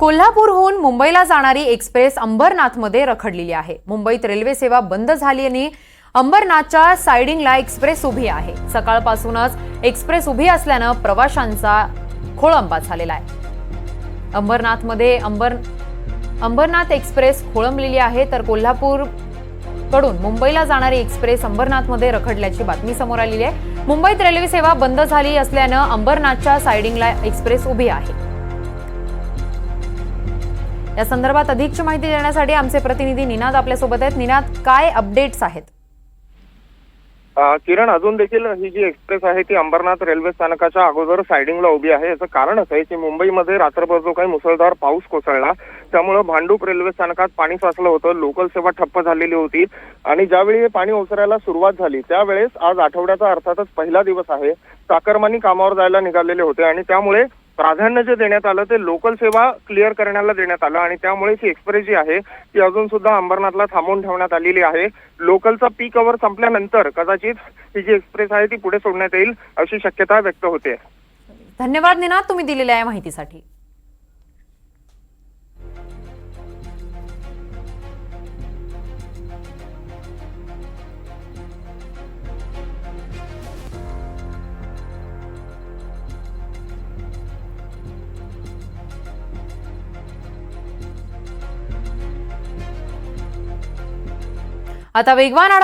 कोल्हापूरहून मुंबईला जाणारी एक्सप्रेस अंबरनाथमध्ये रखडलेली आहे. मुंबईत रेल्वे सेवा बंद झाल्याने अंबरनाथच्या सायडिंगला एक्सप्रेस उभी आहे. सकाळपासूनच एक्सप्रेस उभी असल्यानं प्रवाशांचा खोळंबा झालेला आहे. अंबरनाथमध्ये अंबर अंबरनाथ एक्सप्रेस खोळंबलेली आहे तर कोल्हापूरकडून मुंबईला जाणारी एक्सप्रेस अंबरनाथमध्ये रखडल्याची बातमी समोर आलेली आहे. मुंबईत रेल्वे सेवा बंद झाली असल्यानं अंबरनाथच्या सायडिंगला एक्सप्रेस उभी आहे. या संदर्भात अधिकची माहिती देण्यासाठी आमचे प्रतिनिधी निनाद आपल्यासोबत आहेत. निनाद काय अपडेट्स आहेत? किरण अजून देखील ही जी एक्सप्रेस आहे ती अंबरनाथ रेल्वे स्थानकाच्या अगोदर सायडिंगला उभी आहे. याचं कारण असं आहे की मुंबईमध्ये रात्रभर जो काही मुसळधार पाऊस कोसळला त्यामुळे भांडूप रेल्वे स्थानकात पाणी साचलं होतं लोकल सेवा ठप्प झालेली होती आणि ज्यावेळी हे पाणी ओसरायला सुरुवात झाली त्यावेळेस आज आठवड्याचा अर्थातच पहिला दिवस आहे. चाकरमानी कामावर जायला निघालेले होते आणि त्यामुळे प्राधान्य जे देण्यात आलं ते लोकल सेवा क्लिअर करण्याला देण्यात आलं आणि त्यामुळे ही एक्सप्रेस जी आहे ती अजून सुद्धा अंबरनाथला थांबवून ठेवण्यात आलेली आहे. लोकलचा पीक अवर संपल्यानंतर कदाचित ही जी एक्सप्रेस आहे ती पुढे सोडण्यात येईल अशी शक्यता व्यक्त होते. धन्यवाद निनाद तुम्ही दिलेल्या या माहितीसाठी. आता वेगवान